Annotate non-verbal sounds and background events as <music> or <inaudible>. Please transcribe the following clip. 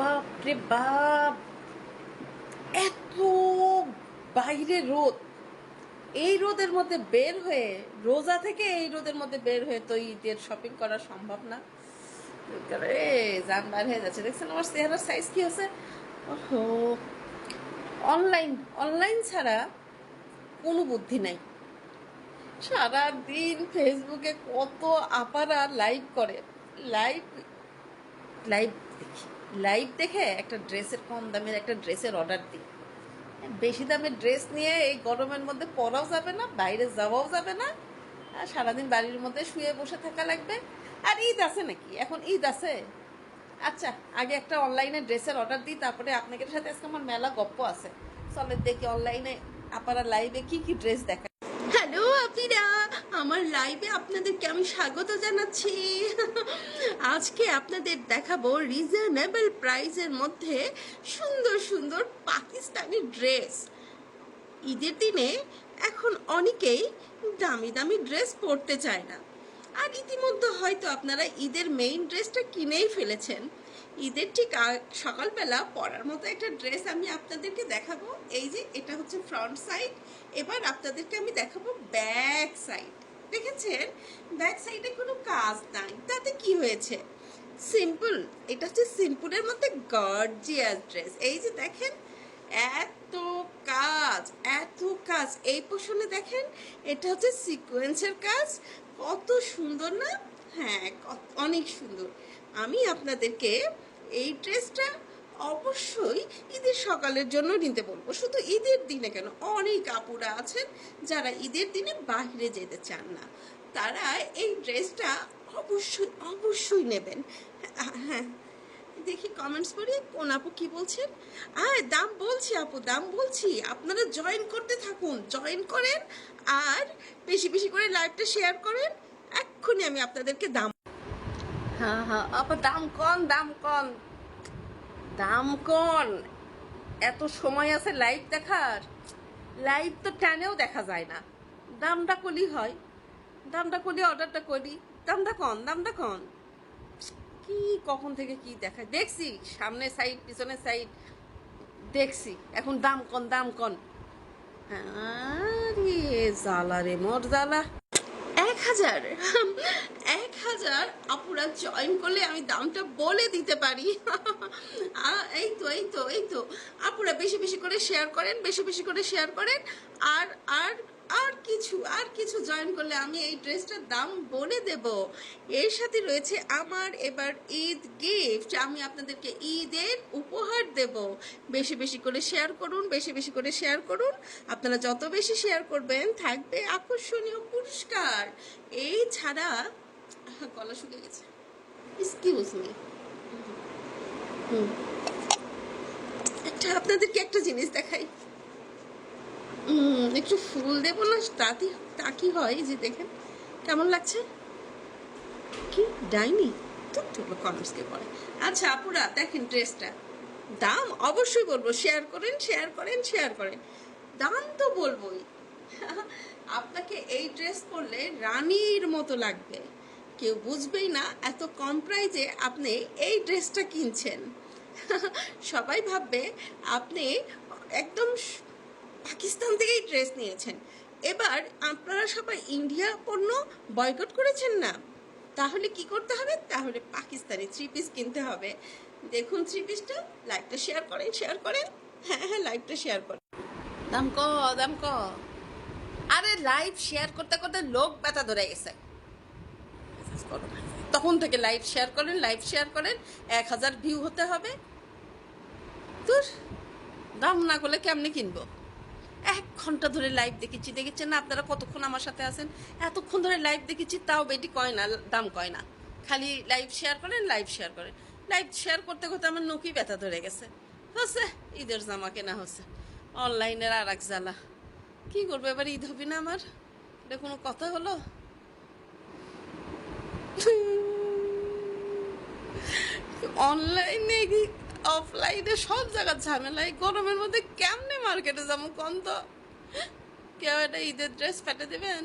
বাপ রে বাপ, এত বাইরে রোদ। এই রোদের মধ্যে বের হয়ে, রোজা থেকে এই রোদের মধ্যে বের হয়ে তো ঈদের শপিং করা সম্ভব না। রে জান বার হয়ে যাচ্ছে। দেখছেন আমার চেহারার সাইজ কি হচ্ছে ওহো অনলাইন অনলাইন ছাড়া কোনো বুদ্ধি নাই। সারা দিন ফেসবুকে কত আপারা লাইভ করে। লাইভ লাইভ দেখি। লাইভ দেখে একটা ড্রেসের কম দামের একটা ড্রেসের অর্ডার দিই। বেশি দামের ড্রেস নিয়ে এই গরমের মধ্যে পরাও যাবে না, বাইরে যাওয়াও যাবে না। আর সারাদিন বাড়ির মধ্যে শুয়ে বসে থাকা লাগবে। আর ঈদ আছে নাকি? এখন ঈদ আছে। আচ্ছা আগে একটা অনলাইনে ড্রেসের অর্ডার দিই, তারপরে আপনাদের সাথে আজকে আমার মেলা গপ্প আছে। চলে দেখি অনলাইনে আপনারা লাইভে কি কি ড্রেস দেখা আমার লাইভে আপনাদেরকে আমি স্বাগত জানাচ্ছি। আজকে আপনাদের দেখাবো রিজনেবল প্রাইজের মধ্যে সুন্দর সুন্দর পাকিস্তানি ড্রেস ঈদের দিনে এখন অনেকেই দামি দামি ড্রেস পরতে চায় না। আর ইতিমধ্যে হয়তো আপনারা ঈদের মেইন ড্রেসটা কিনেই ফেলেছেন। ঈদের ঠিক সকালবেলা পরার মতো একটা ড্রেস আমি আপনাদেরকে দেখাবো। এই যে এটা হচ্ছে ফ্রন্ট সাইড এবার আপনাদেরকে আমি দেখাবো ব্যাক সাইড দেখেছেন? ব্যাক সাইডে কোনো কাজ নাই। তাতে কি হয়েছে? সিম্পল এটা হচ্ছে সিম্পলের মধ্যে গর্জিয়াস ড্রেস এই যে দেখেন, এত কাজ এত কাজ। এই পোষণে দেখেন, এটা হচ্ছে সিকোয়েন্সের কাজ। কত সুন্দর না? হ্যাঁ অনেক সুন্দর। আমি আপনাদেরকে এই ড্রেসটা অবশ্যই ঈদের সকালের জন্য নিতে বলব। শুধু ঈদের দিনে কেন? অনেক আপুরা আছেন যারা ঈদের দিনে বাইরে যেতে চান না। তারা এই ড্রেসটা অবশ্যই অবশ্যই নেবেন। হ্যাঁ, হ্যাঁ। দেখি কমেন্টস পড়ি কোন আপু কি বলছেন? আর দাম বলছি আপু দাম বলছি। আপনারা জয়েন করতে থাকুন জয়েন করেন আর বেশি বেশি করে লাইভটা শেয়ার করেন। এক্ষুনি আমি আপনাদেরকে দাম আপা দাম কম দাম কম। দাম কম। এত সময় আছে লাইভ দেখার? লাইভ তো টানেও দেখা যায় না। দামটা কলি হয়। দামটা কলি অর্ডারটা করি দামটা কম দামটা কম। কি, কখন থেকে কি দেখায়? দেখছি সামনে সাইড পিছনে সাইড দেখছি, এখন দাম কন দাম কন আরে জ্বালা রে মোর জ্বালা। হাজার। এক হাজার আপুরা জয়েন করলে আমি দামটা বলে দিতে পারি। এই তো এই তো এই তো। আপুরা বেশি বেশি করে শেয়ার করেন, বেশি বেশি করে শেয়ার করেন। আর আর আর কিছু আর কিছু জয়েন করলে আমি এই ড্রেসটার দাম বলে দেব। এর সাথে রয়েছে আমার এবার ঈদ গিফট আমি আপনাদেরকে ঈদের উপহার দেব। বেশি বেশি করে শেয়ার করুন, বেশি বেশি করে শেয়ার করুন। আপনারা যত বেশি শেয়ার করবেন, থাকবে আকর্ষণীয় পুরস্কার। এই ছাড়া গলা শুকিয়ে গেছে। এক্সকিউজ মি একটা, আপনাদেরকে একটা জিনিস দেখাই। একটু ফুল দেবো না তাতে তা কি হয় যে দেখেন, কেমন লাগছে? কি? ডাইনি? তো কমেন্টসকে করে আচ্ছা আপুরা, দেখেন ড্রেসটা। দাম অবশ্যই বলব শেয়ার করেন শেয়ার করেন শেয়ার করেন। দাম তো বলবোই। <laughs> আপনাকে এই ড্রেস পরলে রানীর মতো লাগবে। কেউ বুঝবেই না এত কম প্রাইজে আপনি এই ড্রেসটা কিনছেন। <laughs> সবাই ভাববে আপনি একদম পাকিস্তান থেকেই ড্রেস নিয়েছেন। এবার আপনারা সবাই ইন্ডিয়া পণ্য বয়কট করেছেন না? তাহলে কি করতে হবে? তাহলে পাকিস্তানি থ্রি পিস কিনতে হবে। দেখুন থ্রি পিসটা লাইভটা শেয়ার করেন শেয়ার করেন। হ্যাঁ হ্যাঁ লাইভটা শেয়ার করেন। দাম ক দাম ক। আরে লাইভ শেয়ার করতে করতে লোক ব্যথা ধরে গেছে। তখন থেকে লাইভ শেয়ার করেন লাইভ শেয়ার করেন। এক হাজার ভিউ হতে হবে। তোর দাম না করলে কেমনে কিনবো? এক ঘণ্টা ধরে লাইভ দেখেছি। দেখেছেন না আপনারা কতক্ষণ আমার সাথে আছেন? এতক্ষণ ধরে লাইভ দেখেছি, তাও বেটি কয় না, দাম কয় না। খালি লাইভ শেয়ার করেন লাইভ শেয়ার করেন। লাইভ শেয়ার করতে করতে আমার নখই ব্যথা ধরে গেছে। হচ্ছে, ঈদের জামা কেনা হচ্ছে। অনলাইনের আর এক জ্বালা। কি করব, এবার ঈদ হবে না আমার? এটা কোনো কথা হলো? <laughs> অনলাইনে অফলাইনে সব জায়গার ঝামেলা, এই গরমের মধ্যে কেমনে মার্কেটে যাব কম তো? কেউ একটা ঈদের ড্রেস পেটে দেবেন?